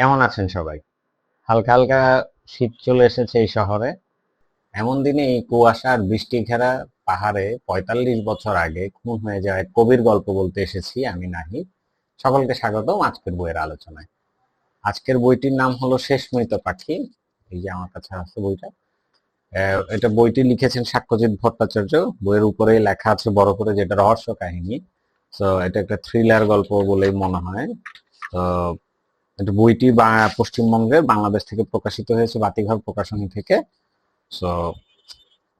কেমন আছেন সবাই? হালকা হালকা শীত চলে এসেছে এই শহরে। এমন দিনে এই কুয়াশা আর বৃষ্টি ঘেরা পাহাড়ে পঁয়তাল্লিশ বছর আগে খুন হয়ে যাওয়া কবির গল্প বলতে এসেছি আমি নাহি। সকলকে স্বাগতম আজকের বইয়ের আলোচনায়। আজকের বইটির নাম হলো শেষ মৃত পাখি। এই যে আমার কাছে আছে বইটা। এটা বইটি লিখেছেন সাক্ষ্যজিৎ ভট্টাচার্য। বইয়ের উপরে লেখা আছে বড় করে যেটা রহস্য কাহিনী। তো এটা একটা থ্রিলার গল্প বলেই মনে হয়। তো এটা বইটি বা পশ্চিমবঙ্গের বাংলাদেশ থেকে প্রকাশিত হয়েছে, বাতিঘর প্রকাশনী থেকে। সো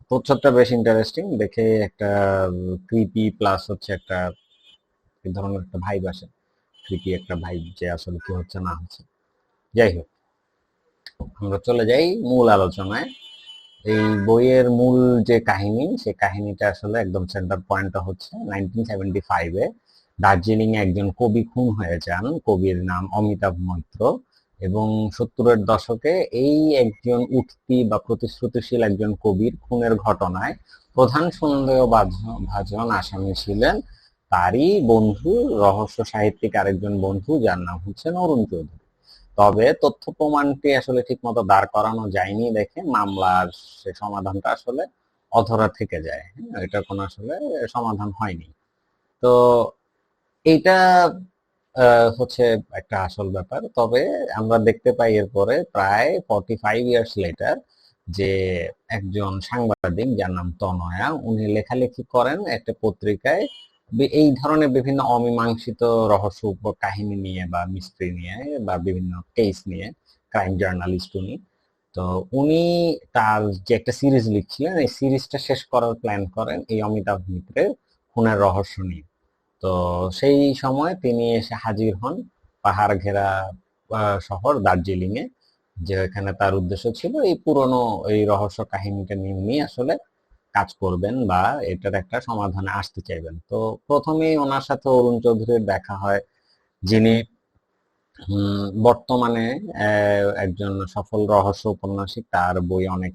প্রচ্ছদটা বেশ ইন্টারেস্টিং দেখে একটা ক্রিপি প্লাস হচ্ছে একটা ধরনের একটা ভাইব আসে। ক্রিপি একটা ভাইব যে আসলে কি হচ্ছে না হচ্ছে। যাই হোক, আমরা চলে যাই মূল আলোচনায়। এই বইয়ের মূল যে কাহিনী সেই কাহিনীটা আসলে একদম সেন্টার পয়েন্টটা হচ্ছে নাইনটিন সেভেন্টি ফাইভে দার্জিলিং একজন কবি খুন হয়ে যান কবির নাম অমিতাভ মৈত্র। এবং সত্তরের দশকে এই একজন উঠতি বা প্রতিশ্রুতিশীল একজন কবির খুনের ঘটনায় প্রধান সন্দেহভাজন আসামি ছিলেন তারই বন্ধু রহস্য সাহিত্যিক আরেকজন বন্ধু যার নাম হচ্ছেন অরুণ চৌধুরী। তবে তথ্য প্রমাণটি আসলে ঠিক মতো দাঁড় করানো যায়নি দেখে মামলার সে সমাধানটা আসলে অধরা থেকে যায়। হ্যাঁ, এটা কোনো আসলে সমাধান হয়নি। তো আহ, হচ্ছে একটা আসল ব্যাপার। তবে আমরা দেখতে পাই এরপরে প্রায় ফর্টি ফাইভ ইয়ার্স লেটার যে একজন সাংবাদিক যার নাম তনয়া উনি লেখালেখি করেন একটা পত্রিকায় এই ধরনের বিভিন্ন অমীমাংসিত রহস্য কাহিনী নিয়ে বা মিস্ত্রি নিয়ে বা বিভিন্ন কেস নিয়ে ক্রাইম জার্নালিস্ট উনি। তো উনি তার যে একটা সিরিজ লিখছিলেন এই সিরিজটা শেষ করার প্ল্যান করেন এই অমিতাভ মিত্রের খুনের রহস্য নিয়ে। তো সেই সময় তিনি এসে হাজির হন পাহাড় ঘেরা শহর দার্জিলিং এ যে এখানে তার উদ্দেশ্য ছিল এই পুরনো এই রহস্য কাহিনীটা নিয়ে আসলে কাজ করবেন বা এটার একটা সমাধানে আসতে চাইবেন। তো প্রথমেই ওনার সাথে অরুণ চৌধুরীর দেখা হয়। যিনি বর্তমানে একজন সফল রহস্য উপন্যাসিক, তার বই অনেক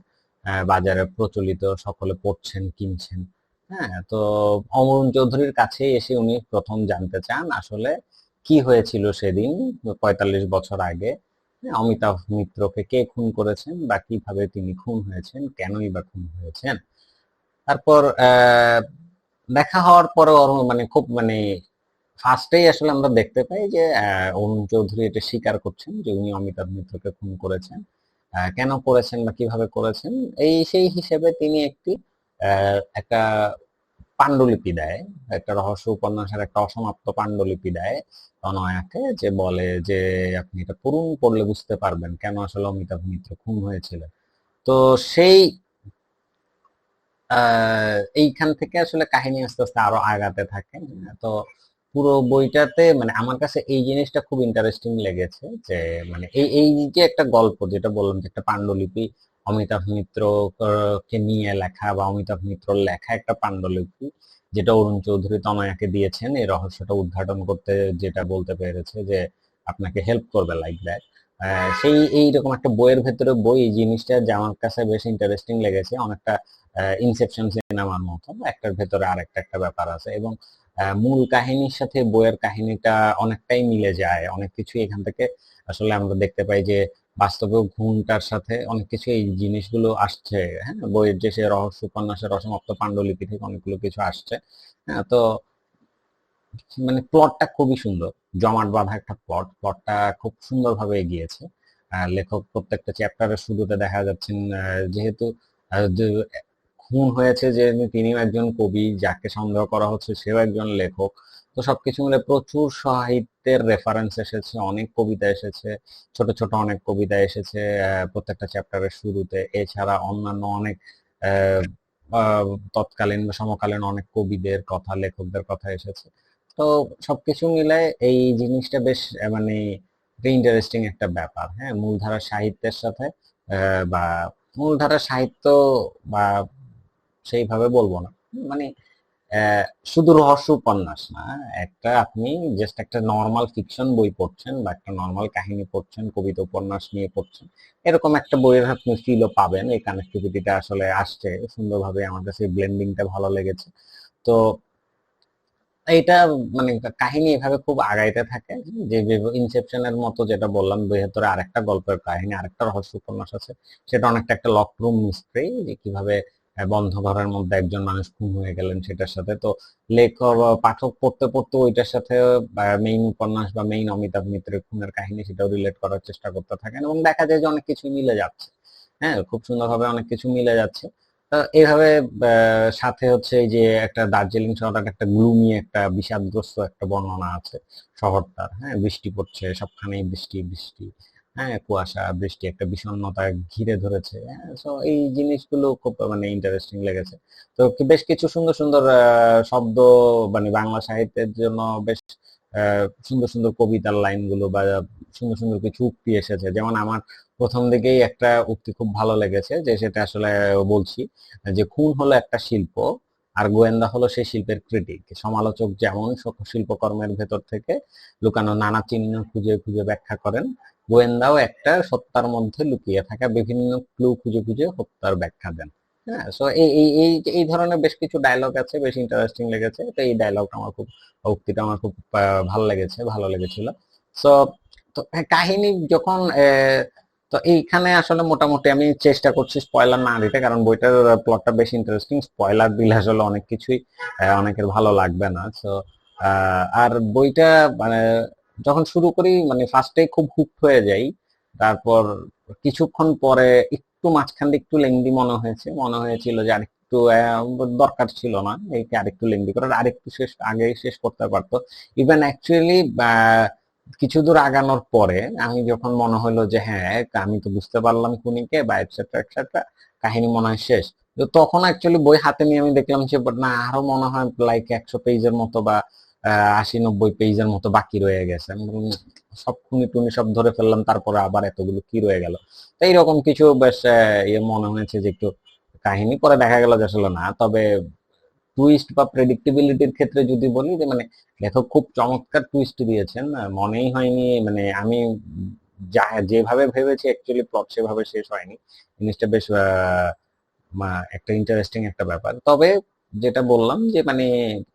বাজারে প্রচলিত, সকলে পড়ছেন, কিনছেন। হ্যাঁ তো অমরুণ চৌধুরীর কাছে এসে উনি প্রথম জানতে চান আসলে কি হয়েছিল সেদিন পঁয়তাল্লিশ বছর আগে। হ্যাঁ, অমিতাভ মিত্রকে কে খুন করেছেন বা কীভাবে তিনি খুন হয়েছেন কেনই বা খুন হয়েছেন? তারপর দেখা হওয়ার পরে মানে খুব মানে ফার্স্টেই আসলে আমরা দেখতে পাই যে অরুণ চৌধুরী এটা স্বীকার করছেন যে উনি অমিতাভ মিত্রকে খুন করেছেন। কেন করেছেন বা কীভাবে করেছেন? এই সেই হিসেবে তিনি একটি একটা পাণ্ডুলিপি দেয়, একটা রহস্য উপন্যাসের একটা অসমাপ্ত পাণ্ডুলিপি দেয় তনয়াকে যে বলে যে আপনি এটা পড়ুন পড়লে বুঝতে পারবেন কেন আসলে অমিতাভ মিত্র খুন হয়েছিলেন তো সেই এইখান থেকে আসলে কাহিনী আস্তে আস্তে আরও আগাতে থাকে। তো পুরো বইটাতে মানে আমার কাছে এই জিনিসটা খুব ইন্টারেস্টিং লেগেছে যে মানে এই এই যে একটা গল্প যেটা বললাম যে একটা পাণ্ডুলিপি অমিতাভ মিত্র কে নিয়ে লেখা বা অমিতাভ মিত্র লেখা একটা পাণ্ডুলিপি, যেটা অরুণ চৌধুরী তনয়াকে দিয়েছেন। এই রহস্যটা উদ্ঘাটন করতে যেটা বলতে পেরেছে যে, আপনাকে হেল্প করবে লাইক দ্যাট সেই এইরকম একটা বইয়ের ভেতরে বই এই জিনিসটা যে আমার কাছে বেশ ইন্টারেস্টিং লেগেছে। অনেকটা ইনসেপশন সিনেমার মতো একটার ভেতরে আরেকটা একটা একটা ব্যাপার আছে এবং মূল কাহিনীর সাথে বইয়ের কাহিনীটা অনেকটাই মিলে যায়। অনেক কিছু এখান থেকে আসলে আমরা দেখতে পাই যে বাস্তবে ঘুমটার সাথে অনেক কিছু এই জিনিসগুলো আসছে। হ্যাঁ বইয়ের যে সে রহস্য উপন্যাসের অসমাপ্ত পাণ্ডুলিপি থেকে অনেকগুলো কিছু আসছে। হ্যাঁ তো মানে প্লটটা খুবই সুন্দর। জমাট বাঁধা একটা প্লট প্লটটা খুব সুন্দরভাবে এগিয়েছে। লেখক প্রত্যেকটা চ্যাপ্টারের শুরুতে দেখা যাচ্ছেন যেহেতু খুন হয়েছে যে তিনিও একজন কবি, যাকে সন্দেহ করা হচ্ছে সেও একজন লেখক। তো সবকিছু মিলে প্রচুর সাহিত্যের রেফারেন্স এসেছে, অনেক কবিতা এসেছে, ছোট ছোট অনেক কবিতা এসেছে প্রত্যেকটা চ্যাপ্টারের শুরুতে। এছাড়া অন্যান্য অনেক তৎকালীন বা সমকালীন অনেক কবিদের কথা, লেখকদের কথা এসেছে। তো সবকিছু মিলে এই জিনিসটা বেশ মানে ইন্টারেস্টিং একটা ব্যাপার। হ্যাঁ মূলধারা সাহিত্যের সাথে বা মূলধারা সাহিত্য বা সেইভাবে বলব না। মানে শুধু রহস্য উপন্যাস না, একটা আপনি জাস্ট একটা নর্মাল ফিকশন বই পড়ছেন বা একটা নর্মাল কাহিনী পড়ছেন, কবিতা উপন্যাস নিয়ে পড়ছেন, এরকম একটা বইয়ের আপনি ফিলও পাবেন। এই কানেক্টিভিটিটা আসলে আসছে, সুন্দরভাবে আমার কাছে ব্লেন্ডিংটা ভালো লেগেছে। তো এটা মানে কাহিনী এভাবে খুব আগাইতে থাকে। যে ইনসেপশনের মতো যেটা বললাম বৃহত্তরে আরেকটা গল্পের কাহিনী, আরেকটা রহস্য উপন্যাস আছে, সেটা অনেকটা একটা লক রুম মিস্ট্রি যে কীভাবে বন্ধ ঘরের মধ্যে একজন মানুষ খুন হয়ে গেলেন সেটার সাথে। তো লেখক পাঠক পড়তে পড়তে ওইটার সাথে মেইন উপন্যাস বা মেইন অমিতাভ মিত্রের খুনের কাহিনী সেটাও রিলেট করার চেষ্টা করতে থাকেন এবং দেখা যায় যে অনেক কিছু মিলে যাচ্ছে। হ্যাঁ খুব সুন্দরভাবে অনেক কিছু মিলে যাচ্ছে। আহ, সাথে হচ্ছে এই যে একটা দার্জিলিং শহরটার একটা গ্লুমি একটা বিষাদগ্রস্ত একটা বর্ণনা আছে শহরটার। হ্যাঁ বৃষ্টি পড়ছে সবখানেই বৃষ্টি বৃষ্টি। হ্যাঁ কুয়াশা, বৃষ্টি একটা বিষণ্ণতা ঘিরে ধরেছে। হ্যাঁ তো এই জিনিসগুলো খুব মানে ইন্টারেস্টিং লেগেছে। তো বেশ কিছু সুন্দর সুন্দর শব্দ মানে বাংলা সাহিত্যের জন্য বেশ সুন্দর সুন্দর কবিতার লাইনগুলো বা সুন্দর সুন্দর কিছু উক্তি এসেছে। যেমন আমার প্রথম দিকেই একটা উক্তি খুব ভালো লেগেছে যে, সেটা আসলে বলছি যে, খুন হলো একটা শিল্প আর গোয়েন্দা হলো সেই শিল্পের ক্রিটিক সমালোচক যেমন শিল্পকর্মের ভেতর থেকে লুকানো নানা চিহ্ন খুঁজে খুঁজে ব্যাখ্যা করেন গোয়েন্দাও একটা সত্তার মধ্যে লুকিয়ে থাকা বিভিন্ন ক্লু খুঁজে খুঁজে হত্যার ব্যাখ্যা দেন। হ্যাঁ এই এই এই ধরনের বেশ কিছু ডায়লগ আছে বেশ ইন্টারেস্টিং লেগেছে। তো এই ডায়লগটা আমার খুব উক্তিটা আমার খুব ভালো লেগেছে ভালো লেগেছিল। সো তো হ্যাঁ, কাহিনী যখন তো এইখানে আসলে মোটামুটি আমি চেষ্টা করছি স্পয়লার না দিতে কারণ বইটার প্লটটা বেশ ইন্টারেস্টিং স্পয়লার দিলে আসলে অনেক কিছুই অনেকের ভালো লাগবে না। সো আর বইটা মানে যখন শুরু করি মানে ফার্স্টে খুব হুক হয়ে যাই। তারপর কিছুক্ষণ পরে একটু মাঝখান দিয়ে একটু লেংদি মনে হয়েছে। মনে হয়েছিল যে আরেকটু দরকার ছিল না। এইকে আরেকটু লেংদি করার, আরেকটু শেষ, আগেই শেষ করতে পারতো। ইভেন অ্যাকচুয়ালি কিছু দূর আগানোর পরে আমি যখন মনে হলো যে হ্যাঁ আমি তো বুঝতে পারলাম খুনিকে, বা এটসেট্রা এটসেট্রা কাহিনী মনে হয় শেষ। তো তখন অ্যাকচুয়ালি বই হাতে নিয়ে আমি দেখলাম যে, না, আরও মনে হয় লাইক একশো পেজের মতো বা আশি নব্বই পেজের মতো বাকি রয়ে গেছে। সব খুনি টুনি সব ধরে ফেললাম, তারপরে আবার এতগুলো কি রয়ে গেল? তো এইরকম কিছু বেশ ইয়ে মনে হয়েছে যে একটু কাহিনী। পরে দেখা গেল যে আসলে না, তবে টুইস্ট বা প্রেডিক্টেবিলিটির ক্ষেত্রে যদি বলি যে মানে লেখক খুব চমৎকার টুইস্ট দিয়েছেন মনেই হয়নি মানে আমি যা, যেভাবে ভেবেছি অ্যাকচুয়ালি প্লট সেভাবে শেষ হয়নি। জিনিসটা বেশ একটা ইন্টারেস্টিং একটা ব্যাপার। তবে যেটা বললাম যে মানে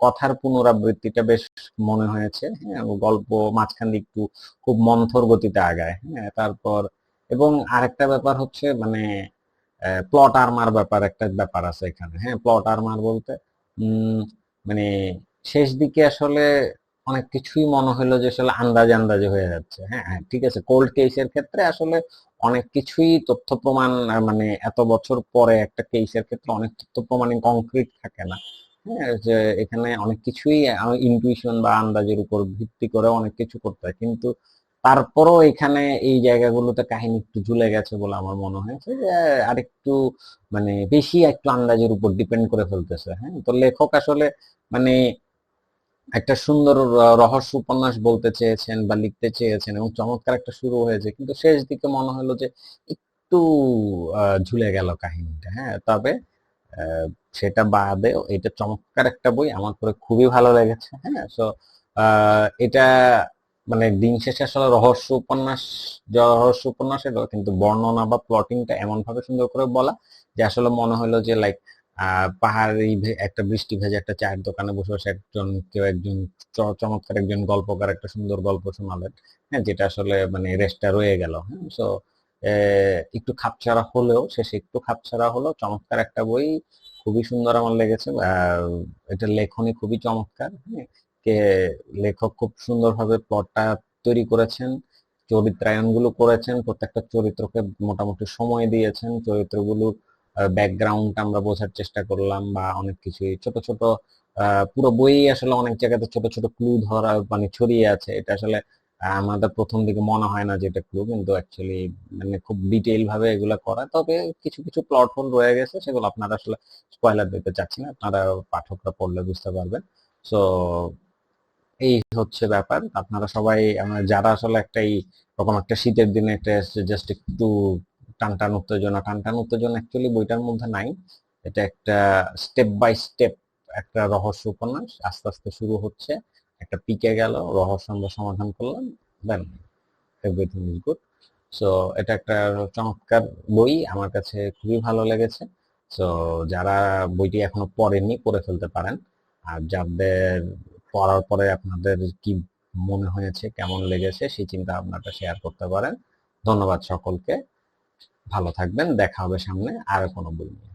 কথার পুনরাবৃত্তিটা বেশ মনে হয়েছে হ্যাঁ গল্প মাঝখান একটু খুব মন্থর গতিতে আগায় হ্যাঁ তারপর এবং আরেকটা ব্যাপার হচ্ছে মানে প্লট আর্মার ব্যাপার একটা ব্যাপার আছে এখানে হ্যাঁ প্লট আর্মার বলতে মানে শেষ দিকে আসলে অনেক কিছুই মনে হলো যে আসলে আন্দাজে আন্দাজে হয়ে যাচ্ছে। হ্যাঁ হ্যাঁ ঠিক আছে। কোল্ড কেসের ক্ষেত্রে আসলে অনেক কিছুই তথ্য প্রমাণ মানে এত বছর পরে একটা কেসের ক্ষেত্রে অনেক তথ্য প্রমাণ কংক্রিট থাকে না। হ্যাঁ যে এখানে অনেক কিছুই ইনটুইশন বা আন্দাজের উপর ভিত্তি করে অনেক কিছু করতে হয়। কিন্তু তারপরও এখানে এই জায়গাগুলোতে কাহিনী একটু ঝুলে গেছে বলে আমার মনে হয়েছে যে, আরেকটু মানে বেশি একটু আন্দাজের উপর ডিপেন্ড করে ফেলতেছে। হ্যাঁ তো লেখক আসলে মানে একটা সুন্দর রহস্য উপন্যাস বলতে চেয়েছেন বা লিখতে চেয়েছেন এবং চমৎকার একটা শুরু হয়েছে। কিন্তু শেষ দিকে মনে হলো যে একটু ঝুলে গেল কাহিনীটা হ্যাঁ? তবে সেটা বাদে এটা চমৎকার একটা বই, আমার পরে খুবই ভালো লেগেছে হ্যাঁ? সো এটা মানে দিন শেষে আসলে রহস্য উপন্যাস রহস্য উপন্যাসের কিন্তু বর্ণনা বা প্লটিংটা এমন ভাবে সুন্দর করে বলা যে আসলে মনে হলো যে লাইক পাহাড়ি একটা বৃষ্টি ভেজা, একটা চায়ের দোকানে বসে বসে একজন, কেউ একজন চমৎকার একজন গল্পকার, একটা সুন্দর গল্প শোনালেন। হ্যাঁ যেটা আসলে মানে রেস্টটা রয়ে গেল। হ্যাঁ সো একটু খাপছাড়া হলেও, শেষে একটু খাপছাড়া হলেও চমৎকার একটা বই, খুবই সুন্দর আমার লেগেছে। এটা লেখনী খুবই চমৎকার। হ্যাঁ কে, লেখক খুব সুন্দরভাবে প্লটটা তৈরি করেছেন চরিত্রায়নগুলো করেছেন, প্রত্যেকটা চরিত্রকে মোটামুটি সময় দিয়েছেন, চরিত্রগুলো ব্যাকগ্রাউন্ড আমরা বোঝার চেষ্টা করলাম বা অনেক কিছু। ছোট ছোট পুরো বই আসলে অনেক জায়গাতে ছোট ছোট ক্লু ধরা মানে ছড়িয়ে আছে। এটা আসলে আমাদের প্রথম দিকে মনে হয় না যে এটা ক্লু কিন্তু অ্যাকচুয়ালি মানে খুব ডিটেইল ভাবে এগুলা করা। তবে কিছু কিছু প্লট হোল রয়ে গেছে, সেগুলো আপনারা আসলে স্পয়লার দিতে চাচ্ছি না। আপনারা পাঠকরা পড়লে বুঝতে পারবেন। সো এই হচ্ছে ব্যাপার। আপনারা সবাই, আমরা যারা আসলে একটা এই রকম একটা শীতের দিনে একটা জাস্ট একটু টান টান উত্তেজনা। টান টান উত্তেজনা অ্যাকচুয়ালি বইটার মধ্যে নাই। এটা একটা স্টেপ বাই স্টেপ একটা রহস্য উপন্যাস। আস্তে আস্তে শুরু হচ্ছে। একটা পিকে গেল, রহস্য আমরা সমাধান করলাম then everything is good so এটা একটা চমৎকার বই, আমার কাছে খুবই ভালো লেগেছে। সো যারা বইটি এখনও পড়েননি, পড়ে ফেলতে পারেন। আর যাদের পড়ার পরে আপনাদের কি মনে হয়েছে, কেমন লেগেছে, সেই চিন্তা ভাবনাটা শেয়ার করতে পারেন। ধন্যবাদ সকলকে। ভালো থাকবেন দেখা হবে সামনে আর কোনো বই নিয়ে